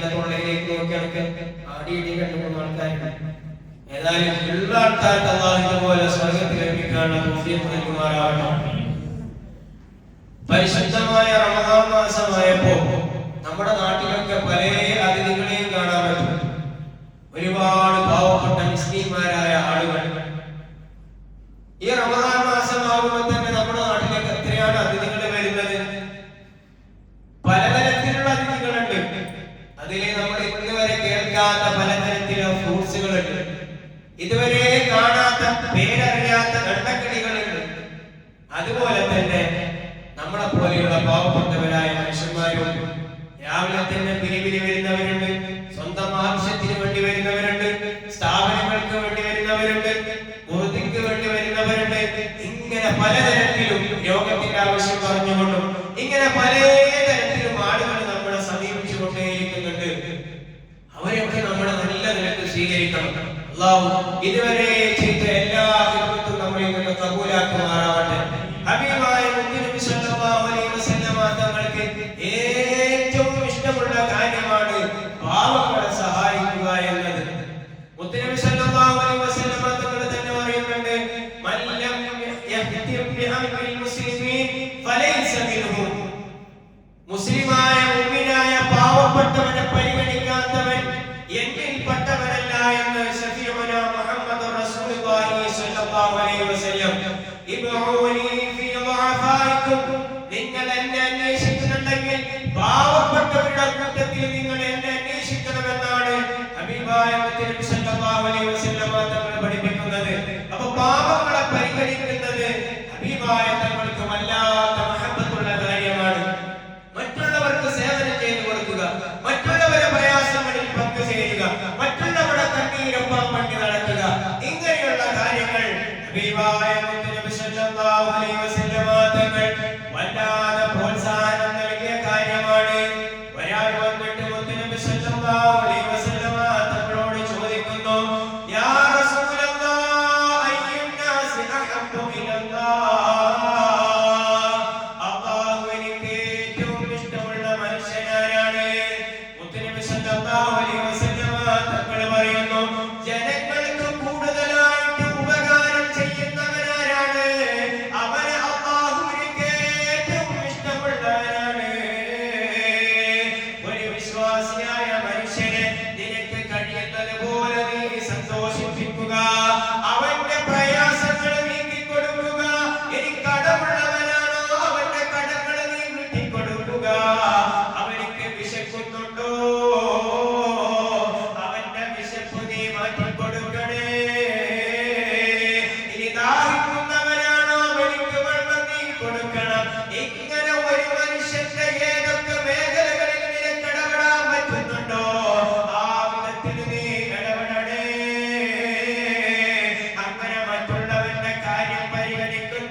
അതിന്റെ തൊള്ളയിലേക്ക് നോക്കി നമുക്ക് ആടി ഇടി കണ്ടുപോകുന്ന ആൾക്കാരുണ്ട്. ഏതായാലും ഉള്ള ആൾക്കാർക്ക് അള്ളാഹിനെ പോലെ സ്വർഗത്തിൽ ലഭിക്കാനുള്ള തോഫിയത്ത് നൽകുമാറാവണം പരിശുദ്ധമായ റമദാൻ മാസമായപ്പോ നമ്മുടെ നാട്ടിലൊക്കെ പല അതിഥികളെയും കാണാൻ പറ്റും. ഒരുപാട് പാവപ്പെട്ട മുസ്ലിംമാരായ ആളുകൾ. ഈ റമദാൻ മാസമാകുമ്പോൾ പേരറിയാത്ത വെള്ളക്കിളികളുണ്ട് അതുപോലെ തന്നെ നമ്മളെ പോലെയുള്ള പാവപ്പെട്ട പാവപ്പെട്ടവരുടെ അക്കത്തിൽ നിങ്ങൾ എന്നെ അന്വേഷിക്കണമെന്നാണ് അഭിപ്രായ പഠിപ്പിക്കുന്നത്. അപ്പൊ പാവങ്ങളെ പരിഹരിക്കുന്നത് അഭിപ്രായ sallallahu alaihi শিক্ষকা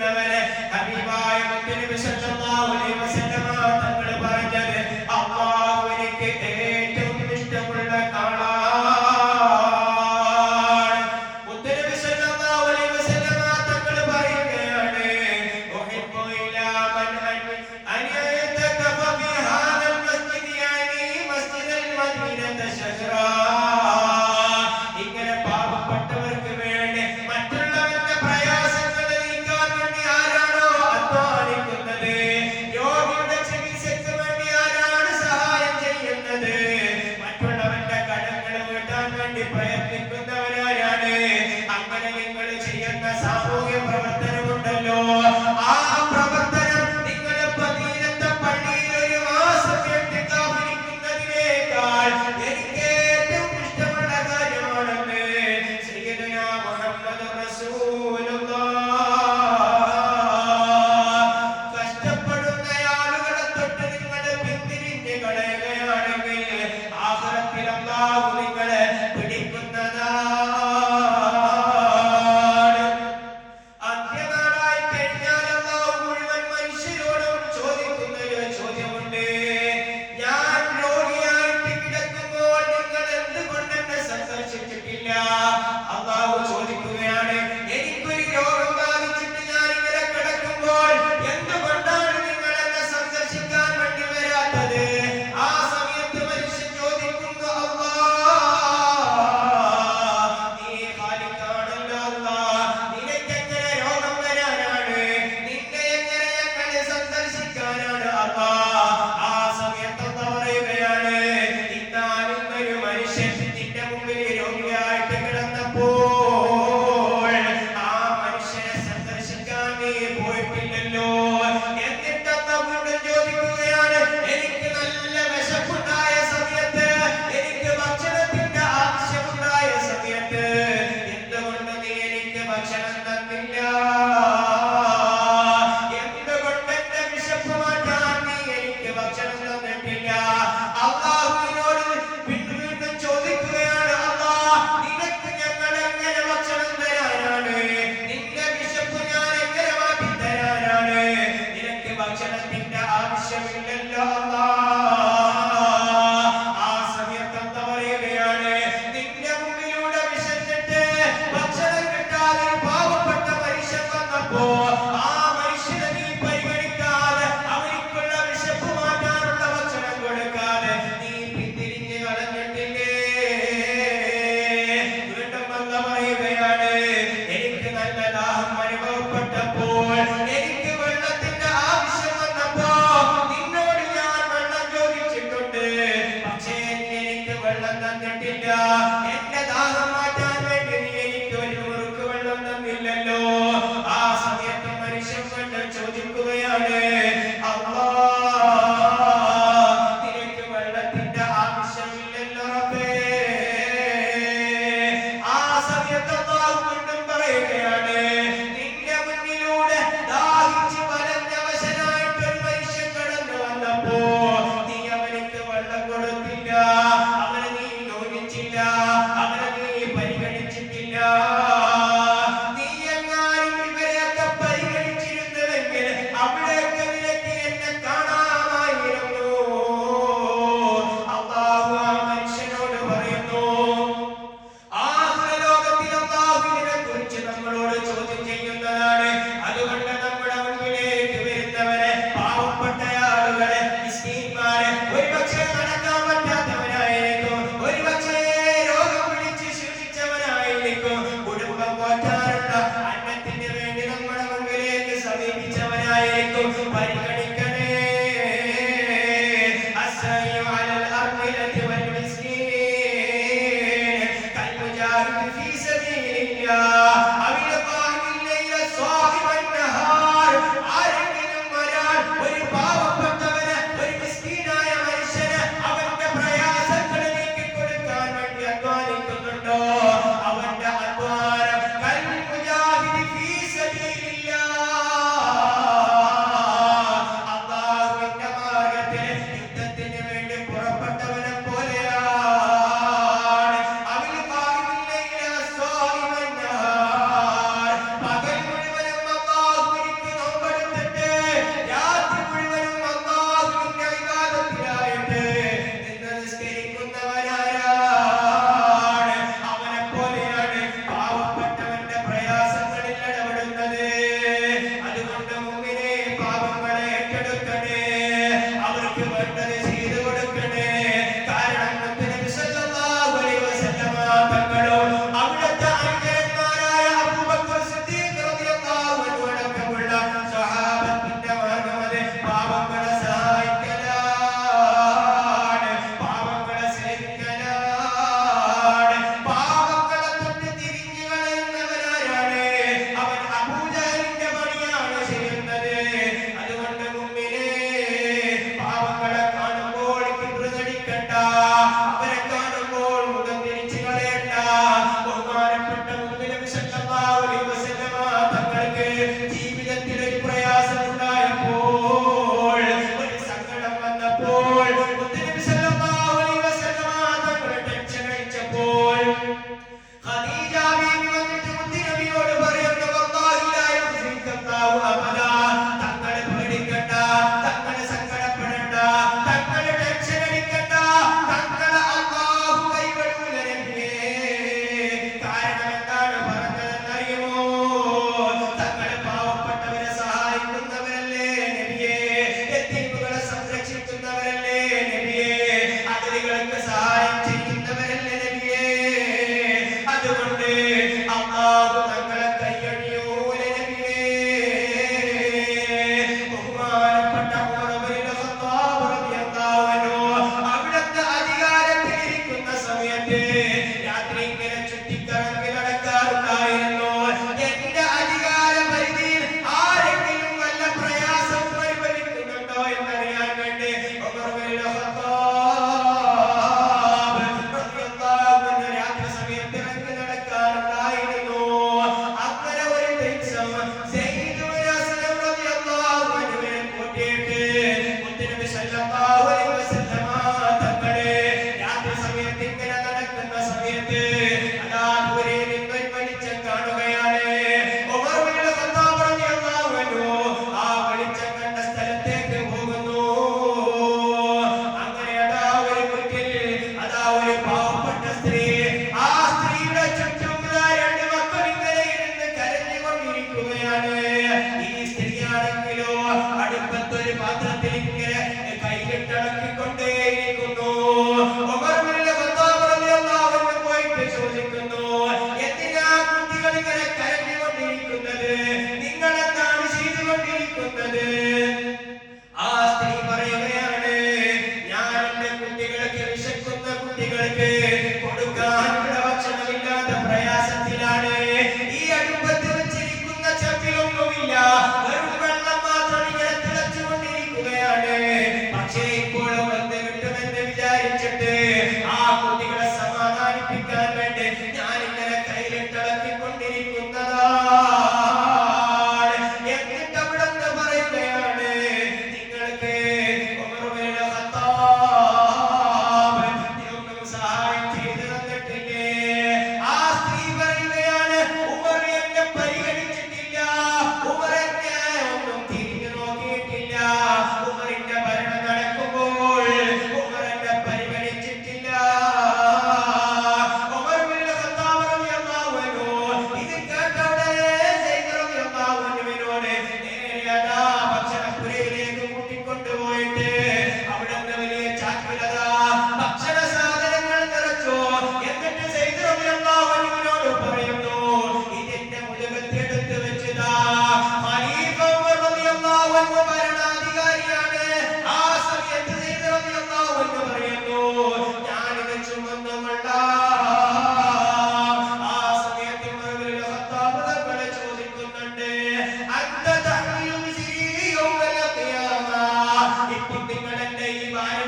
இருந்தவரே palavra.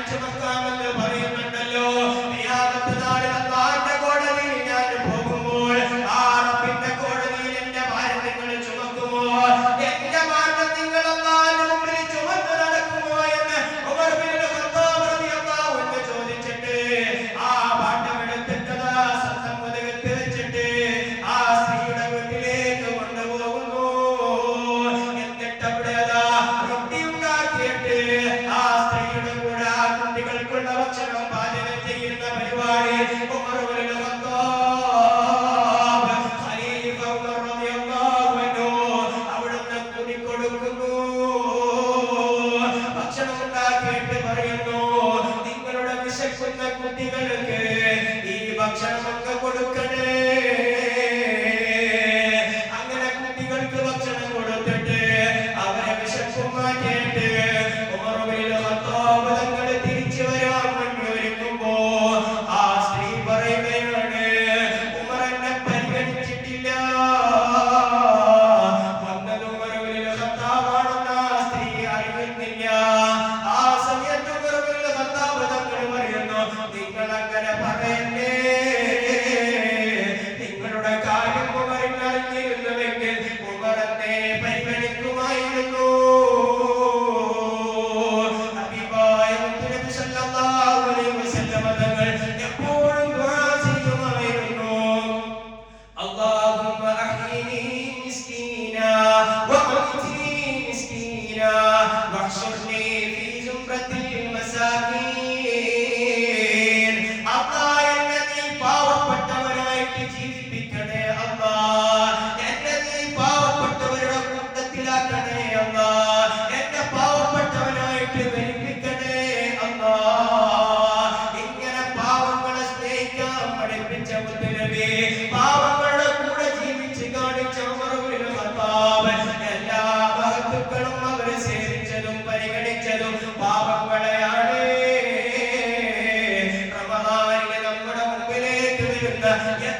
ഈ ഭാരം ചുമക്കാമെന്ന് Russian Yeah.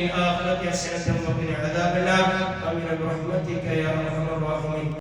وفي الآخرة حسنة وقنا عذاب النار. آمين برحمتك يا أرحم الراحمين.